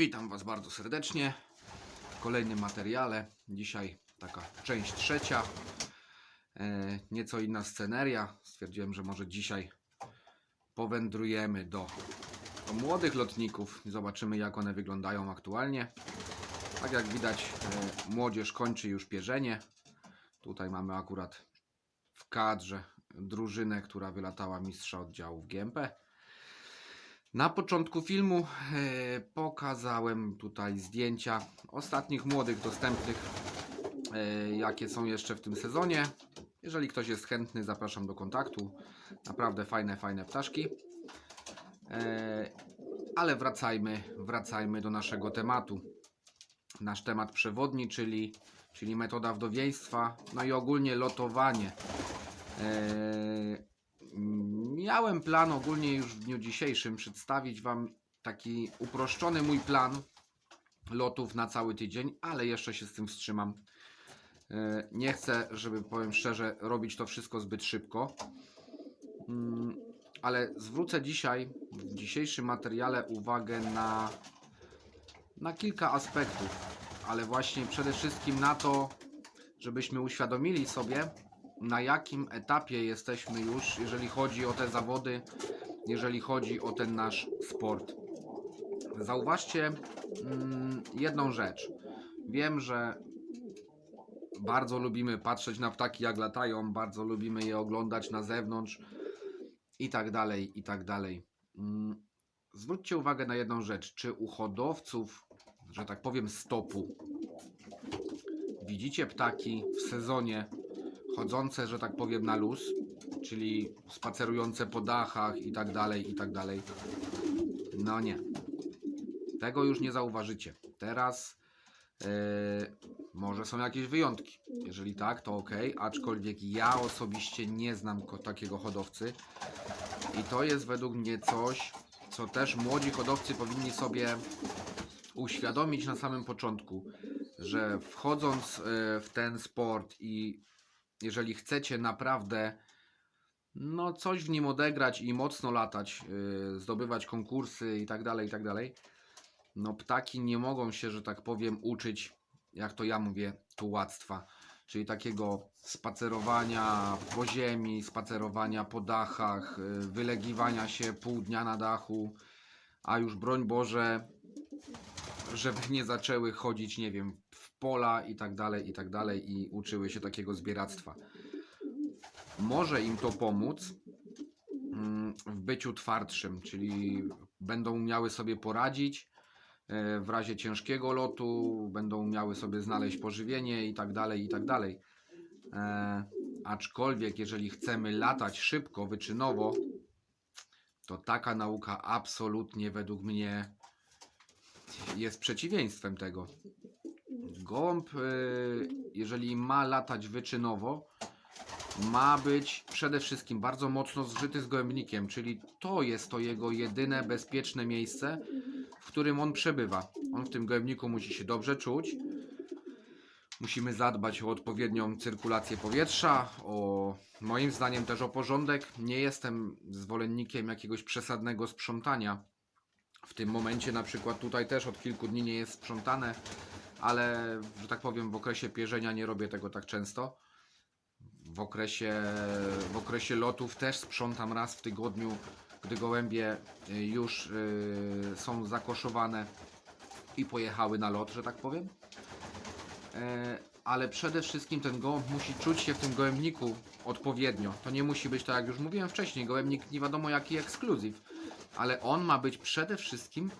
Witam Was bardzo serdecznie w kolejnym materiale. Dzisiaj taka część trzecia. E, nieco inna sceneria. Stwierdziłem, że może dzisiaj powędrujemy do, do młodych lotników i zobaczymy, jak one wyglądają aktualnie. Tak jak widać, e, młodzież kończy już pierzenie. Tutaj mamy akurat w kadrze drużynę, która wylatała mistrza oddziałów GMP. Na początku filmu e, pokazałem tutaj zdjęcia ostatnich młodych dostępnych, e, jakie są jeszcze w tym sezonie. Jeżeli ktoś jest chętny, zapraszam do kontaktu. Naprawdę fajne, fajne ptaszki. E, ale wracajmy, wracajmy do naszego tematu. Nasz temat przewodni, czyli, czyli metoda wdowieństwa, no i ogólnie lotowanie. Miałem plan ogólnie już w dniu dzisiejszym przedstawić Wam taki uproszczony mój plan lotów na cały tydzień, ale jeszcze się z tym wstrzymam. E, Nie chcę, żeby powiem szczerze, robić to wszystko zbyt szybko. Mm, Ale zwrócę dzisiaj, w dzisiejszym materiale, uwagę na, na kilka aspektów, ale właśnie przede wszystkim na to, żebyśmy uświadomili sobie, na jakim etapie jesteśmy już, jeżeli chodzi o te zawody, jeżeli chodzi o ten nasz sport. Zauważcie mm, jedną rzecz. Wiem, że bardzo lubimy patrzeć na ptaki, jak latają, bardzo lubimy je oglądać na zewnątrz i tak dalej, i tak dalej. Mm, Zwróćcie uwagę na jedną rzecz. Czy u hodowców, że tak powiem, stopu widzicie ptaki w sezonie chodzące, że tak powiem, na luz, czyli spacerujące po dachach i tak dalej, i tak dalej. No nie. Tego już nie zauważycie. Teraz e, może są jakieś wyjątki. Jeżeli tak, to ok, aczkolwiek ja osobiście nie znam takiego hodowcy. I to jest według mnie coś, co też młodzi hodowcy powinni sobie uświadomić na samym początku, że wchodząc e, w ten sport i jeżeli chcecie naprawdę no coś w nim odegrać i mocno latać, yy, zdobywać konkursy i tak dalej, i tak dalej, no ptaki nie mogą się, że tak powiem, uczyć, jak to ja mówię, tułactwa. Czyli takiego spacerowania po ziemi, spacerowania po dachach, yy, wylegiwania się pół dnia na dachu, a już broń Boże, żeby nie zaczęły chodzić, nie wiem, pola i tak dalej, i tak dalej i uczyły się takiego zbieractwa. Może im to pomóc mm, w byciu twardszym, czyli będą umiały sobie poradzić e, w razie ciężkiego lotu, będą umiały sobie znaleźć pożywienie i tak dalej, i tak dalej. E, aczkolwiek, jeżeli chcemy latać szybko, wyczynowo, to taka nauka absolutnie według mnie jest przeciwieństwem tego. Gołąb, y, jeżeli ma latać wyczynowo, ma być przede wszystkim bardzo mocno zżyty z gołębnikiem, czyli to jest to jego jedyne bezpieczne miejsce, w którym on przebywa. On w tym gołębniku musi się dobrze czuć. Musimy zadbać o odpowiednią cyrkulację powietrza, o moim zdaniem też o porządek. Nie jestem zwolennikiem jakiegoś przesadnego sprzątania. W tym momencie na przykład tutaj też od kilku dni nie jest sprzątane, ale że tak powiem w okresie pierzenia nie robię tego tak często. W okresie, w okresie lotów też sprzątam raz w tygodniu, gdy gołębie y, już y, są zakoszowane i pojechały na lot, że tak powiem. E, ale przede wszystkim ten gołąb musi czuć się w tym gołębniku odpowiednio. To nie musi być tak jak już mówiłem wcześniej, gołębnik nie wiadomo jaki ekskluzyw, ale on ma być przede wszystkim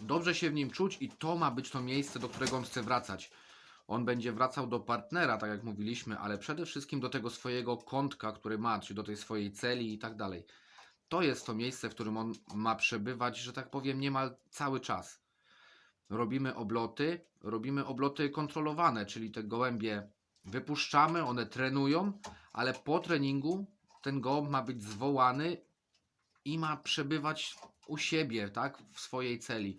dobrze się w nim czuć i to ma być to miejsce, do którego on chce wracać. On będzie wracał do partnera, tak jak mówiliśmy, ale przede wszystkim do tego swojego kątka, który ma, czy do tej swojej celi i tak dalej. To jest to miejsce, w którym on ma przebywać, że tak powiem, niemal cały czas. Robimy obloty, robimy obloty kontrolowane, czyli te gołębie wypuszczamy, one trenują, ale po treningu ten gołąb ma być zwołany i ma przebywać u siebie, tak, w swojej celi.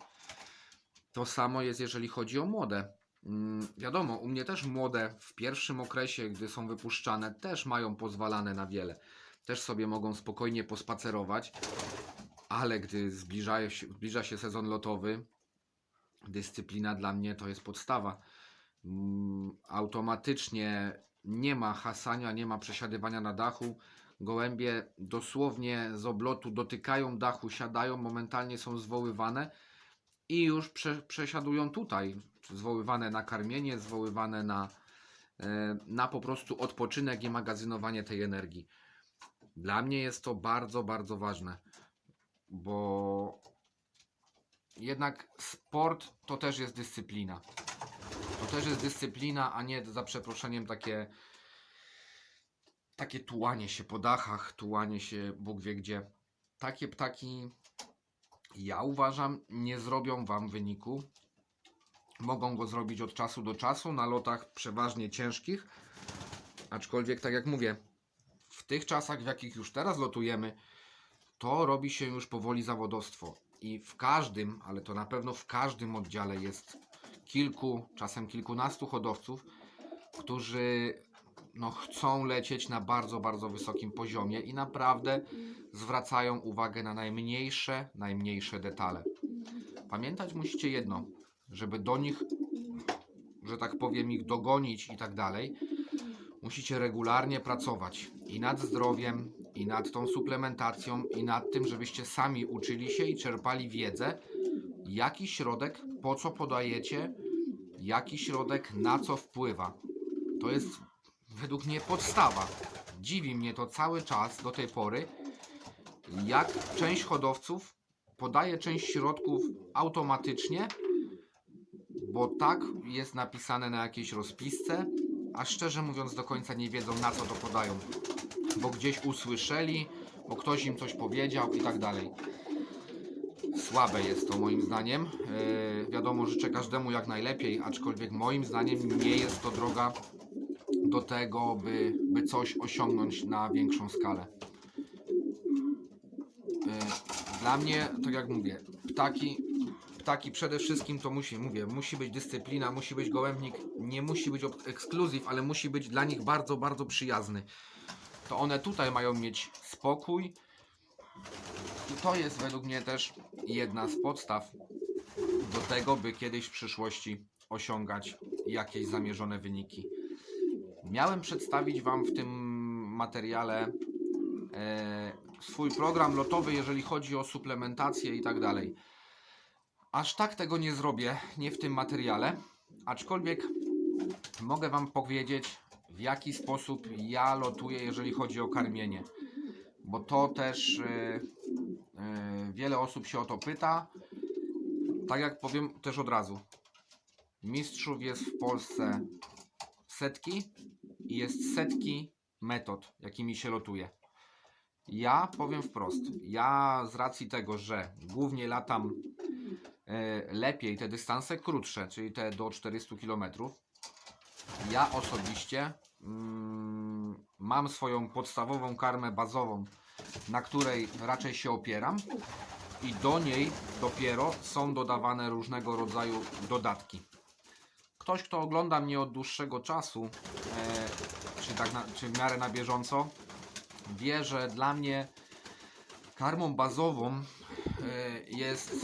To samo jest, jeżeli chodzi o młode. Mm, wiadomo, u mnie też młode w pierwszym okresie, gdy są wypuszczane, też mają pozwalane na wiele. Też sobie mogą spokojnie pospacerować, ale gdy zbliża się, zbliża się sezon lotowy, Dyscyplina dla mnie to jest podstawa. Mm, Automatycznie nie ma hasania, nie ma przesiadywania na dachu. Gołębie dosłownie z oblotu dotykają dachu, siadają, momentalnie są zwoływane i już prze, przesiadują tutaj. Zwoływane na karmienie, zwoływane na, e, na po prostu odpoczynek i magazynowanie tej energii. Dla mnie jest to bardzo, bardzo ważne, bo jednak sport to też jest dyscyplina. To też jest dyscyplina, a nie za przeproszeniem takie takie tułanie się po dachach, tułanie się Bóg wie gdzie. Takie ptaki, ja uważam, nie zrobią Wam wyniku. Mogą go zrobić od czasu do czasu na lotach przeważnie ciężkich. Aczkolwiek, tak jak mówię, w tych czasach, w jakich już teraz lotujemy, to robi się już powoli zawodostwo. I w każdym, ale to na pewno w każdym oddziale jest kilku, czasem kilkunastu hodowców, którzy no, chcą lecieć na bardzo, bardzo wysokim poziomie i naprawdę zwracają uwagę na najmniejsze, najmniejsze detale. Pamiętać musicie jedno, żeby do nich, że tak powiem, ich dogonić i tak dalej, musicie regularnie pracować i nad zdrowiem, i nad tą suplementacją, i nad tym, żebyście sami uczyli się i czerpali wiedzę, jaki środek, po co podajecie, jaki środek na co wpływa. To jest według mnie podstawa. Dziwi mnie to cały czas do tej pory, jak część hodowców podaje część środków automatycznie, bo tak jest napisane na jakiejś rozpisce, a szczerze mówiąc do końca nie wiedzą na co to podają, bo gdzieś usłyszeli, bo ktoś im coś powiedział i tak dalej. Słabe jest to moim zdaniem. Yy, wiadomo, życzę każdemu jak najlepiej, aczkolwiek moim zdaniem nie jest to droga do tego, by, by coś osiągnąć na większą skalę. Yy, Dla mnie, tak jak mówię, ptaki, ptaki przede wszystkim to musi, mówię, musi być dyscyplina, musi być gołębnik, nie musi być ekskluzyw, ale musi być dla nich bardzo, bardzo przyjazny. To one tutaj mają mieć spokój i to jest według mnie też jedna z podstaw do tego, by kiedyś w przyszłości osiągać jakieś zamierzone wyniki. Miałem przedstawić Wam w tym materiale e, swój program lotowy, jeżeli chodzi o suplementację i tak dalej. Aż tak tego nie zrobię, nie w tym materiale, aczkolwiek mogę Wam powiedzieć, w jaki sposób ja lotuję, jeżeli chodzi o karmienie. Bo to też e, e, wiele osób się o to pyta. Tak jak powiem też od razu. Mistrzów jest w Polsce setki jest setki metod, jakimi się lotuje. Ja powiem wprost, ja z racji tego, że głównie latam e, lepiej te dystanse krótsze, czyli te do 400 km, ja osobiście mm, mam swoją podstawową karmę bazową, na której raczej się opieram i do niej dopiero są dodawane różnego rodzaju dodatki ktoś, kto ogląda mnie od dłuższego czasu, e, czy, tak na, czy w miarę na bieżąco, wie, że dla mnie karmą bazową e, jest,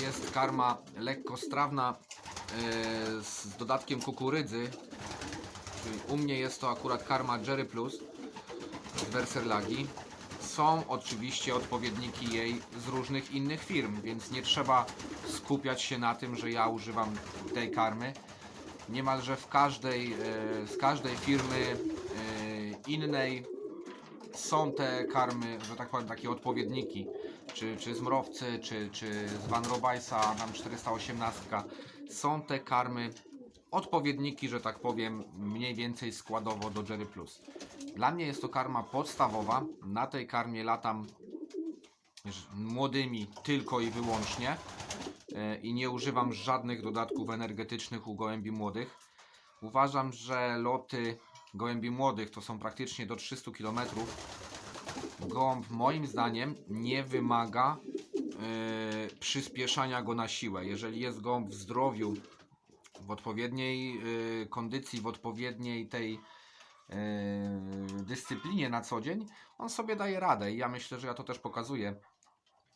jest karma lekkostrawna e, z dodatkiem kukurydzy. Czyli u mnie jest to akurat karma Jerry Plus z Verserlagi. Są oczywiście odpowiedniki jej z różnych innych firm, więc nie trzeba skupiać się na tym, że ja używam tej karmy niemalże w każdej, e, z każdej firmy innej są te karmy, że tak powiem, takie odpowiedniki, czy, czy z Mrowcy, czy, czy z Van Robajsa, tam 418, są te karmy, odpowiedniki, że tak powiem, mniej więcej składowo do Jerry Plus. Dla mnie jest to karma podstawowa, na tej karmie latam młodymi tylko i wyłącznie e, i nie używam żadnych dodatków energetycznych u gołębi młodych. Uważam, że loty gołębi młodych to są praktycznie do 300 km. Gołąb moim zdaniem nie wymaga e, przyspieszania go na siłę. Jeżeli jest gołąb w zdrowiu, w odpowiedniej e, kondycji, w odpowiedniej tej e, dyscyplinie na co dzień, on sobie daje radę i ja myślę, że ja to też pokazuję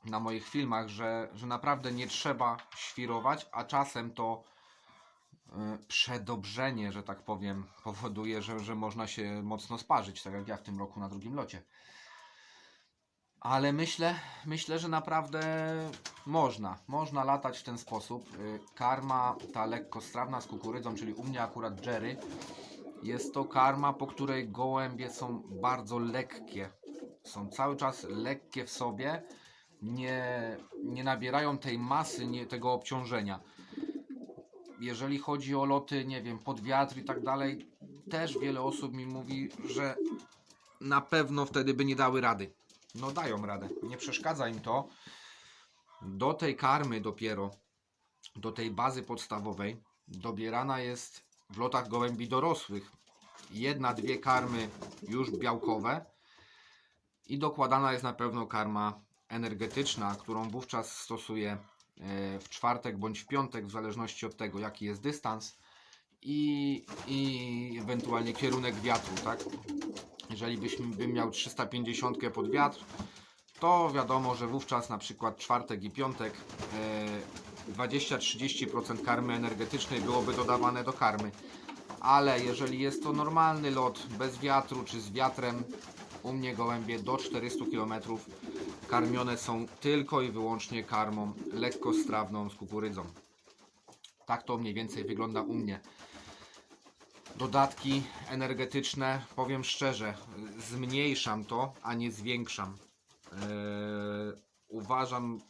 na moich filmach, że, że naprawdę nie trzeba świrować, a czasem to przedobrzenie, że tak powiem, powoduje, że, że można się mocno sparzyć, tak jak ja w tym roku na drugim locie. Ale myślę, myślę, że naprawdę można. Można latać w ten sposób. Y, Karma ta lekkostrawna z kukurydzą, czyli u mnie akurat Jerry, jest to karma, po której gołębie są bardzo lekkie. Są cały czas lekkie w sobie, nie, nie nabierają tej masy, nie, tego obciążenia. Jeżeli chodzi o loty, nie wiem, pod wiatr i tak dalej, też wiele osób mi mówi, że na pewno wtedy by nie dały rady. No dają radę, nie przeszkadza im to. Do tej karmy dopiero, do tej bazy podstawowej, dobierana jest w lotach gołębi dorosłych. Jedna, dwie karmy już białkowe i dokładana jest na pewno karma energetyczna, którą wówczas stosuję e, w czwartek bądź w piątek, w zależności od tego, jaki jest dystans i, i ewentualnie kierunek wiatru, tak? Jeżeli byśmy, bym miał 350 pod wiatr, to wiadomo, że wówczas na przykład czwartek i piątek e, 20-30% karmy energetycznej byłoby dodawane do karmy. Ale jeżeli jest to normalny lot bez wiatru czy z wiatrem, u mnie gołębie do 400 km karmione są tylko i wyłącznie karmą lekkostrawną z kukurydzą. Tak to mniej więcej wygląda u mnie. Dodatki energetyczne, powiem szczerze, zmniejszam to, a nie zwiększam. Eee, uważam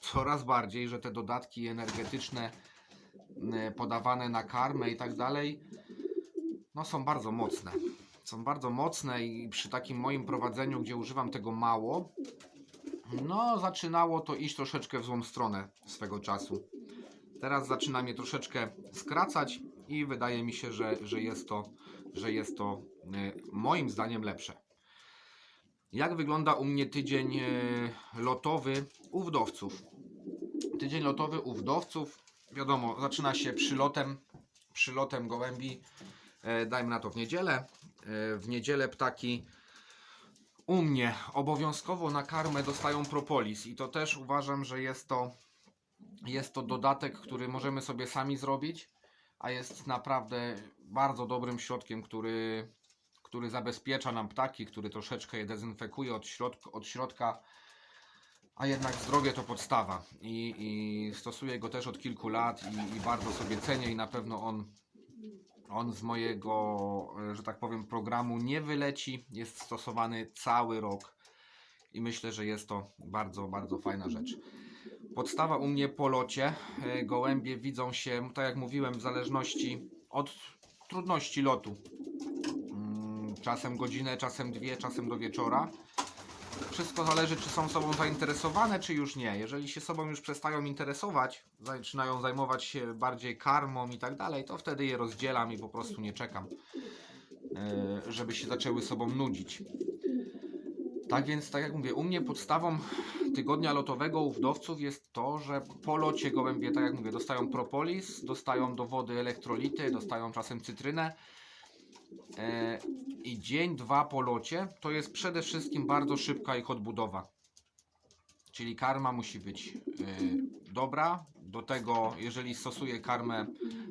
coraz bardziej, że te dodatki energetyczne e, podawane na karmę i tak dalej, no są bardzo mocne. Są bardzo mocne i przy takim moim prowadzeniu, gdzie używam tego mało, no zaczynało to iść troszeczkę w złą stronę swego czasu. Teraz zaczyna mnie troszeczkę skracać i wydaje mi się, że, że jest to, że jest to e, moim zdaniem lepsze. Jak wygląda u mnie tydzień e, lotowy u wdowców? Tydzień lotowy u wdowców, wiadomo, zaczyna się przylotem, przylotem gołębi, e, dajmy na to w niedzielę. W niedzielę ptaki u mnie obowiązkowo na karmę dostają propolis i to też uważam, że jest to, jest to dodatek, który możemy sobie sami zrobić, a jest naprawdę bardzo dobrym środkiem, który, który zabezpiecza nam ptaki, który troszeczkę je dezynfekuje od, środka, od środka, a jednak zdrowie to podstawa i, i stosuję go też od kilku lat i, i bardzo sobie cenię i na pewno on, on z mojego, e, że tak powiem, programu nie wyleci, jest stosowany cały rok i myślę, że jest to bardzo, bardzo fajna rzecz. Podstawa u mnie po locie. E, Gołębie widzą się, tak jak mówiłem, w zależności od trudności lotu. Mm, Czasem godzinę, czasem dwie, czasem do wieczora. Wszystko zależy, czy są sobą zainteresowane, czy już nie. Jeżeli się sobą już przestają interesować, zaczynają zajmować się bardziej karmą i tak dalej, to wtedy je rozdzielam i po prostu nie czekam, e, żeby się zaczęły sobą nudzić. Tak więc, tak jak mówię, u mnie podstawą tygodnia lotowego u wdowców jest to, że po locie gołębie, tak jak mówię, dostają propolis, dostają do wody elektrolity, dostają czasem cytrynę. E, I dzień, dwa po locie to jest przede wszystkim bardzo szybka ich odbudowa. Czyli karma musi być e, dobra. Do tego, jeżeli stosuję karmę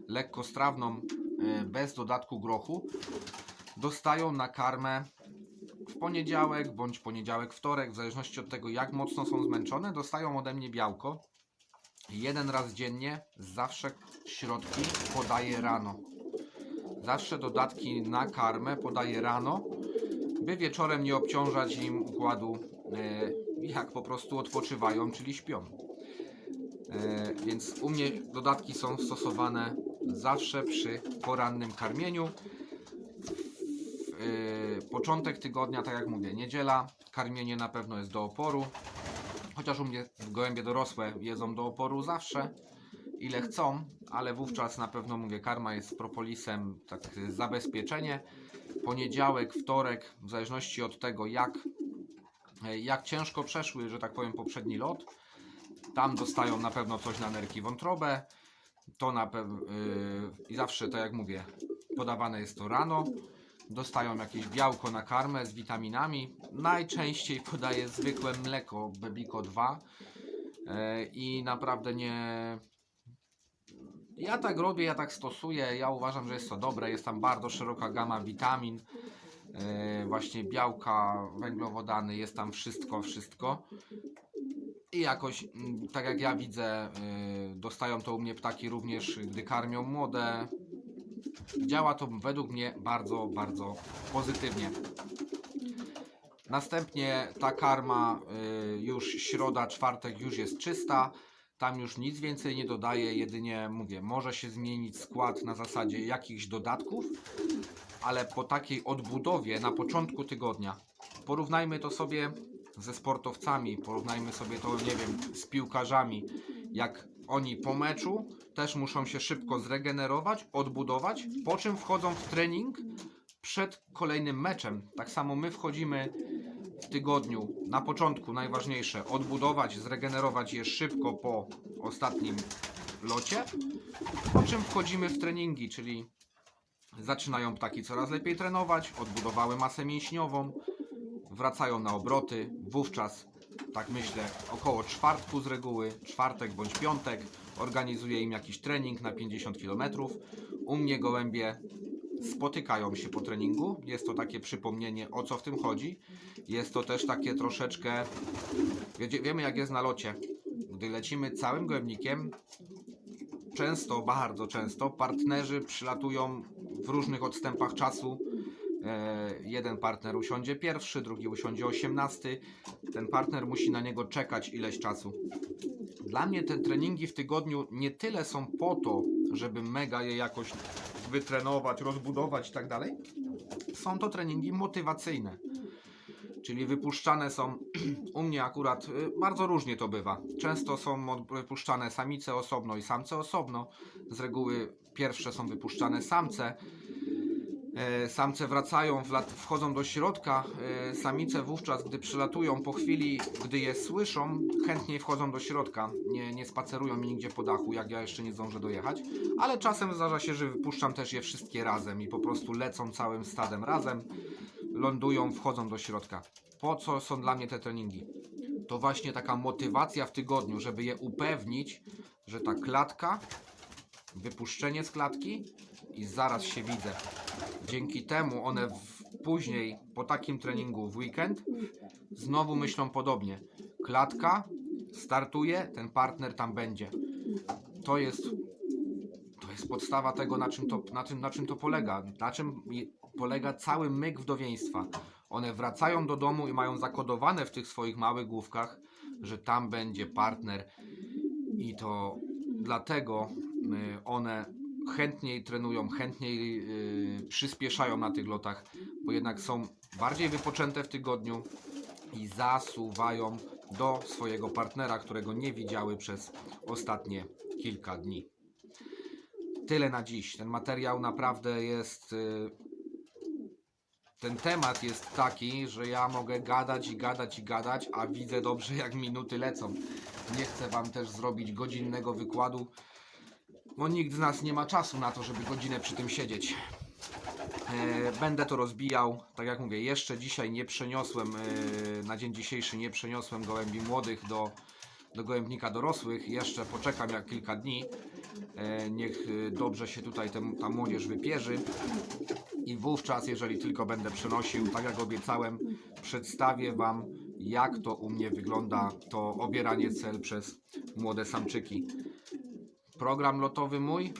lekkostrawną e, bez dodatku grochu, dostają na karmę w poniedziałek bądź poniedziałek, wtorek, w zależności od tego jak mocno są zmęczone, dostają ode mnie białko. Jeden raz dziennie, zawsze środki podaję rano. Zawsze dodatki na karmę podaję rano, by wieczorem nie obciążać im układu, e, jak po prostu odpoczywają, czyli śpią. E, więc u mnie dodatki są stosowane zawsze przy porannym karmieniu. Yy, początek tygodnia, tak jak mówię, niedziela, karmienie na pewno jest do oporu. Chociaż u mnie gołębie dorosłe jedzą do oporu zawsze, ile chcą, ale wówczas na pewno mówię, karma jest z propolisem, tak zabezpieczenie. Poniedziałek, wtorek, w zależności od tego, jak, y, jak ciężko przeszły, że tak powiem, poprzedni lot, tam dostają na pewno coś na nerki wątrobę. To na pewno yy, i zawsze, tak jak mówię, podawane jest to rano. dostają jakieś białko na karmę z witaminami. Najczęściej podaję zwykłe mleko Bebico 2 e, i naprawdę nie. Ja tak robię, ja tak stosuję. Ja uważam, że jest to dobre. Jest tam bardzo szeroka gama witamin, e, właśnie białka, węglowodany, jest tam wszystko, wszystko. I jakoś, mm, tak jak ja widzę, y, dostają to u mnie ptaki również, gdy karmią młode. Działa to według mnie bardzo, bardzo pozytywnie. Następnie ta karma y, już środa, czwartek już jest czysta. Tam już nic więcej nie dodaję, jedynie mówię, może się zmienić skład na zasadzie jakichś dodatków, ale po takiej odbudowie na początku tygodnia porównajmy to sobie ze sportowcami, porównajmy sobie to, nie wiem, z piłkarzami, jak oni po meczu też muszą się szybko zregenerować, odbudować, po czym wchodzą w trening przed kolejnym meczem. Tak samo my wchodzimy w tygodniu, na początku najważniejsze, odbudować, zregenerować je szybko po ostatnim locie, po czym wchodzimy w treningi, czyli zaczynają ptaki coraz lepiej trenować, odbudowały masę mięśniową, wracają na obroty, wówczas, tak myślę, około czwartku z reguły, czwartek bądź piątek, organizuję im jakiś trening na 50 km. U mnie gołębie spotykają się po treningu, jest to takie przypomnienie o co w tym chodzi. Jest to też takie troszeczkę, wiecie, wiemy jak jest na locie, gdy lecimy całym gołębnikiem, często, bardzo często partnerzy przylatują w różnych odstępach czasu. E, jeden partner usiądzie pierwszy, drugi usiądzie osiemnasty. Ten partner musi na niego czekać ileś czasu. Dla mnie te treningi w tygodniu nie tyle są po to, żeby mega je jakoś wytrenować, rozbudować i tak dalej. Są to treningi motywacyjne. Czyli wypuszczane są, u mnie akurat y, bardzo różnie to bywa. Często są wypuszczane samice osobno i samce osobno. Z reguły pierwsze są wypuszczane samce. E, Samce wracają, wchodzą do środka. E, Samice wówczas, gdy przylatują po chwili, gdy je słyszą, chętniej wchodzą do środka. Nie, nie spacerują mi nigdzie po dachu, jak ja jeszcze nie zdążę dojechać. Ale czasem zdarza się, że wypuszczam też je wszystkie razem i po prostu lecą całym stadem razem. Lądują, wchodzą do środka. Po co są dla mnie te treningi? To właśnie taka motywacja w tygodniu, żeby je upewnić, że ta klatka, wypuszczenie z klatki i zaraz się widzę. Dzięki temu one w, później po takim treningu w weekend znowu myślą podobnie. Klatka startuje, ten partner tam będzie. To jest to jest podstawa tego, na czym to, na czym, na czym to polega. Na czym polega cały myk wdowieństwa. One wracają do domu i mają zakodowane w tych swoich małych główkach, że tam będzie partner. I to dlatego one chętniej trenują, chętniej y, przyspieszają na tych lotach, bo jednak są bardziej wypoczęte w tygodniu i zasuwają do swojego partnera, którego nie widziały przez ostatnie kilka dni. Tyle na dziś. Ten materiał naprawdę jest. y, Ten temat jest taki, że ja mogę gadać i gadać i gadać, a widzę dobrze, jak minuty lecą. Nie chcę Wam też zrobić godzinnego wykładu, bo nikt z nas nie ma czasu na to, żeby godzinę przy tym siedzieć. E, Będę to rozbijał. Tak jak mówię, jeszcze dzisiaj nie przeniosłem, e, na dzień dzisiejszy nie przeniosłem gołębi młodych do, do gołębnika dorosłych. Jeszcze poczekam jak kilka dni. E, Niech dobrze się tutaj ta młodzież wypierzy. I wówczas, jeżeli tylko będę przenosił, tak jak obiecałem, przedstawię Wam, jak to u mnie wygląda to obieranie cel przez młode samczyki. Program lotowy mój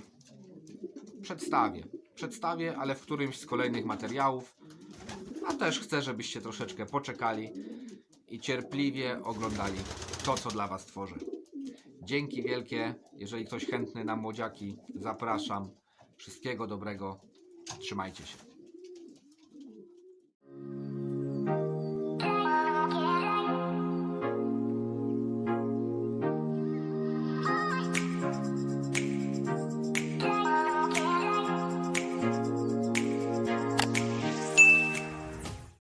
przedstawię. Przedstawię, ale w którymś z kolejnych materiałów. A też chcę, żebyście troszeczkę poczekali i cierpliwie oglądali to, co dla Was tworzę. Dzięki wielkie. Jeżeli ktoś chętny na młodziaki, zapraszam. Wszystkiego dobrego. Trzymajcie się.